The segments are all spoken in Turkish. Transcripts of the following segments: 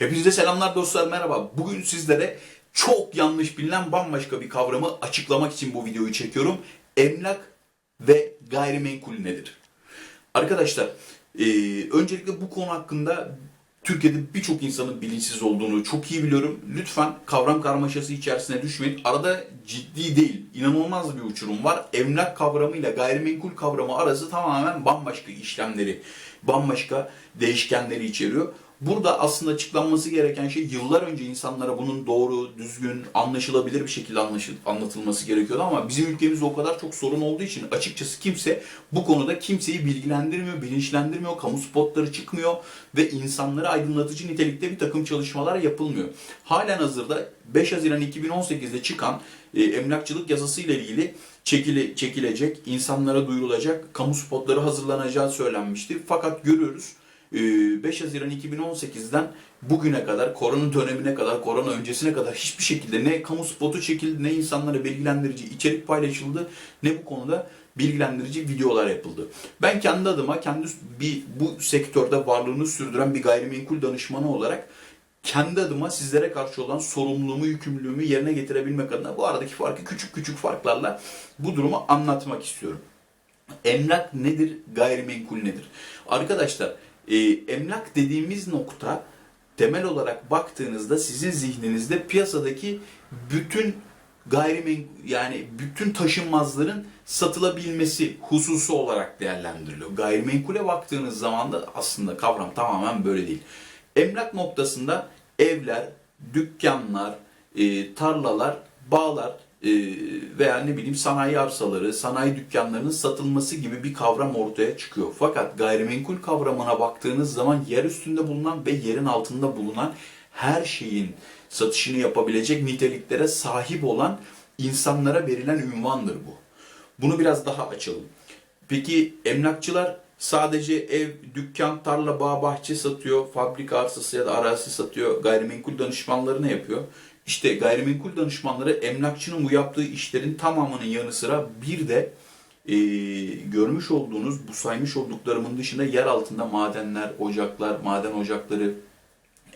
Hepinize selamlar dostlar merhaba. Bugün sizlere çok yanlış bilinen bambaşka bir kavramı açıklamak için bu videoyu çekiyorum. Emlak ve gayrimenkul nedir? Arkadaşlar e, öncelikle bu konu hakkında Türkiye'de birçok insanın bilinçsiz olduğunu çok iyi biliyorum. Lütfen kavram karmaşası içerisine düşmeyin. Arada ciddi değil, inanılmaz bir uçurum var. Emlak kavramıyla gayrimenkul kavramı arası tamamen bambaşka işlemleri, bambaşka değişkenleri içeriyor. Burada aslında açıklanması gereken şey yıllar önce insanlara bunun doğru, düzgün, anlaşılabilir bir şekilde anlaşıl, anlatılması gerekiyordu ama bizim ülkemizde o kadar çok sorun olduğu için açıkçası kimse bu konuda kimseyi bilgilendirmiyor, bilinçlendirmiyor, kamu spotları çıkmıyor ve insanları aydınlatıcı nitelikte bir takım çalışmalar yapılmıyor. Halen hazırda 5 Haziran 2018'de çıkan e, emlakçılık yasası ile ilgili çekili, çekilecek, insanlara duyurulacak, kamu spotları hazırlanacağı söylenmişti. Fakat görüyoruz 5 Haziran 2018'den bugüne kadar, korona dönemine kadar, korona öncesine kadar hiçbir şekilde ne kamu spotu çekildi, ne insanlara bilgilendirici içerik paylaşıldı, ne bu konuda bilgilendirici videolar yapıldı. Ben kendi adıma, kendi bir bu sektörde varlığını sürdüren bir gayrimenkul danışmanı olarak kendi adıma sizlere karşı olan sorumluluğumu, yükümlülüğümü yerine getirebilmek adına bu aradaki farkı küçük küçük farklarla bu durumu anlatmak istiyorum. Emlak nedir, gayrimenkul nedir? Arkadaşlar, e, emlak dediğimiz nokta temel olarak baktığınızda sizin zihninizde piyasadaki bütün gayrimenkul yani bütün taşınmazların satılabilmesi hususu olarak değerlendiriliyor. Gayrimenkule baktığınız zaman da aslında kavram tamamen böyle değil. Emlak noktasında evler, dükkanlar, e, tarlalar, bağlar veya ne bileyim sanayi arsaları, sanayi dükkanlarının satılması gibi bir kavram ortaya çıkıyor. Fakat gayrimenkul kavramına baktığınız zaman yer üstünde bulunan ve yerin altında bulunan her şeyin satışını yapabilecek niteliklere sahip olan insanlara verilen ünvandır bu. Bunu biraz daha açalım. Peki emlakçılar sadece ev, dükkan, tarla, bağ, bahçe satıyor, fabrika arsası ya da arazi satıyor, gayrimenkul danışmanları ne yapıyor? İşte gayrimenkul danışmanları emlakçının bu yaptığı işlerin tamamının yanı sıra bir de e, görmüş olduğunuz, bu saymış olduklarımın dışında yer altında madenler, ocaklar, maden ocakları,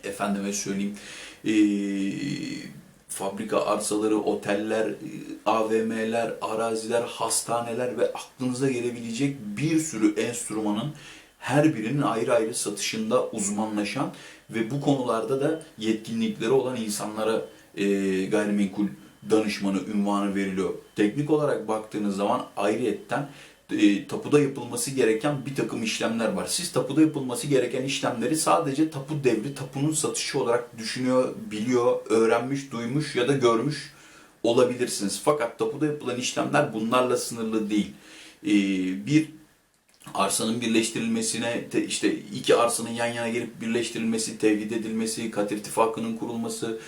efendime söyleyeyim, e, fabrika arsaları, oteller, e, AVM'ler, araziler, hastaneler ve aklınıza gelebilecek bir sürü enstrümanın her birinin ayrı ayrı satışında uzmanlaşan ve bu konularda da yetkinlikleri olan insanlara e, gayrimenkul danışmanı ünvanı veriliyor. Teknik olarak baktığınız zaman ayrıyetten e, tapuda yapılması gereken bir takım işlemler var. Siz tapuda yapılması gereken işlemleri sadece tapu devri, tapunun satışı olarak düşünüyor, biliyor, öğrenmiş, duymuş ya da görmüş olabilirsiniz. Fakat tapuda yapılan işlemler bunlarla sınırlı değil. E, bir arsanın birleştirilmesine, te- işte iki arsanın yan yana gelip birleştirilmesi, tevhid edilmesi, kat irtifakının kurulması,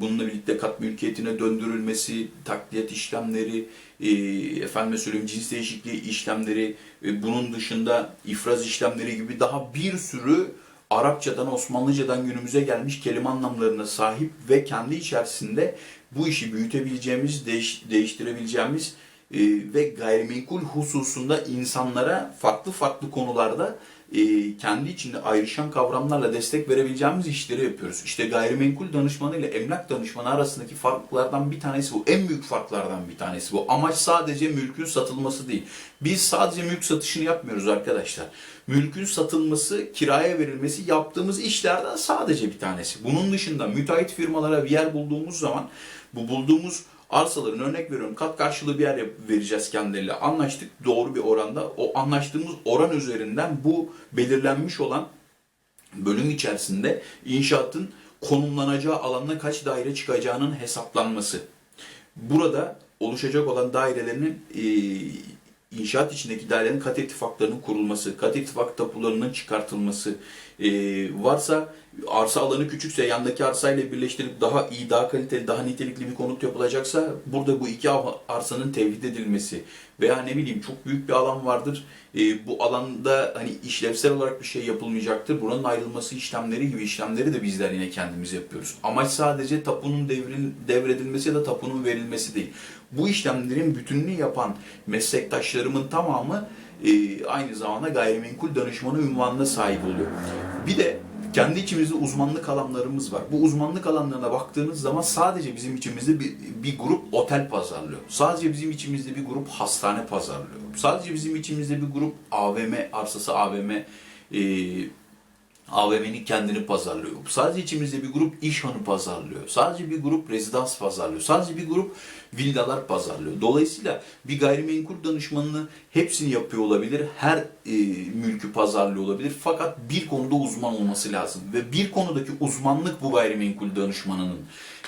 bununla birlikte kat mülkiyetine döndürülmesi, takliyat işlemleri, e, efendime söyleyeyim cins değişikliği işlemleri, bunun dışında ifraz işlemleri gibi daha bir sürü Arapçadan, Osmanlıcadan günümüze gelmiş kelime anlamlarına sahip ve kendi içerisinde bu işi büyütebileceğimiz, değiş- değiştirebileceğimiz e, ve gayrimenkul hususunda insanlara farklı farklı konularda e, kendi içinde ayrışan kavramlarla destek verebileceğimiz işleri yapıyoruz. İşte gayrimenkul danışmanı ile emlak danışmanı arasındaki farklardan bir tanesi bu. En büyük farklardan bir tanesi bu. Amaç sadece mülkün satılması değil. Biz sadece mülk satışını yapmıyoruz arkadaşlar. Mülkün satılması, kiraya verilmesi yaptığımız işlerden sadece bir tanesi. Bunun dışında müteahhit firmalara bir yer bulduğumuz zaman bu bulduğumuz arsaların örnek veriyorum kat karşılığı bir yer vereceğiz kendileriyle. Anlaştık doğru bir oranda. O anlaştığımız oran üzerinden bu belirlenmiş olan bölüm içerisinde inşaatın konumlanacağı alana kaç daire çıkacağının hesaplanması. Burada oluşacak olan dairelerin e, inşaat içindeki dairelerin kat ittifaklarının kurulması, kat ittifak tapularının çıkartılması, e, varsa arsa alanı küçükse yandaki arsayla birleştirilip daha iyi, daha kaliteli, daha nitelikli bir konut yapılacaksa burada bu iki arsanın tevhid edilmesi veya ne bileyim çok büyük bir alan vardır. E, bu alanda hani işlevsel olarak bir şey yapılmayacaktır. Buranın ayrılması işlemleri gibi işlemleri de bizler yine kendimiz yapıyoruz. Amaç sadece tapunun devril, devredilmesi ya da tapunun verilmesi değil. Bu işlemlerin bütününü yapan meslektaşlarımın tamamı e, aynı zamanda gayrimenkul danışmanı ünvanına sahip oluyor. Bir de Kendi içimizde uzmanlık alanlarımız var. Bu uzmanlık alanlarına baktığınız zaman sadece bizim içimizde bir, bir grup otel pazarlıyor. Sadece bizim içimizde bir grup hastane pazarlıyor. Sadece bizim içimizde bir grup AVM arsası AVM e, AVM'nin kendini pazarlıyor. Sadece içimizde bir grup iş hanı pazarlıyor. Sadece bir grup rezidans pazarlıyor. Sadece bir grup villalar pazarlıyor. Dolayısıyla bir gayrimenkul danışmanını hepsini yapıyor olabilir. Her e, mülkü pazarlıyor olabilir. Fakat bir konuda uzman olması lazım. Ve bir konudaki uzmanlık bu gayrimenkul danışmanının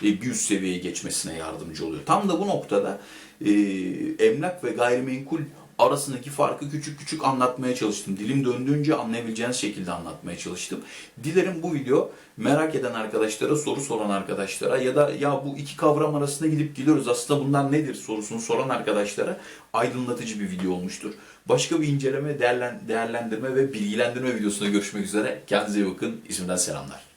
e, bir üst seviyeye geçmesine yardımcı oluyor. Tam da bu noktada e, emlak ve gayrimenkul arasındaki farkı küçük küçük anlatmaya çalıştım. Dilim döndüğünce anlayabileceğiniz şekilde anlatmaya çalıştım. Dilerim bu video merak eden arkadaşlara, soru soran arkadaşlara ya da ya bu iki kavram arasında gidip geliyoruz aslında bunlar nedir sorusunu soran arkadaşlara aydınlatıcı bir video olmuştur. Başka bir inceleme, değerlen- değerlendirme ve bilgilendirme videosunda görüşmek üzere. Kendinize iyi bakın. İzmir'den selamlar.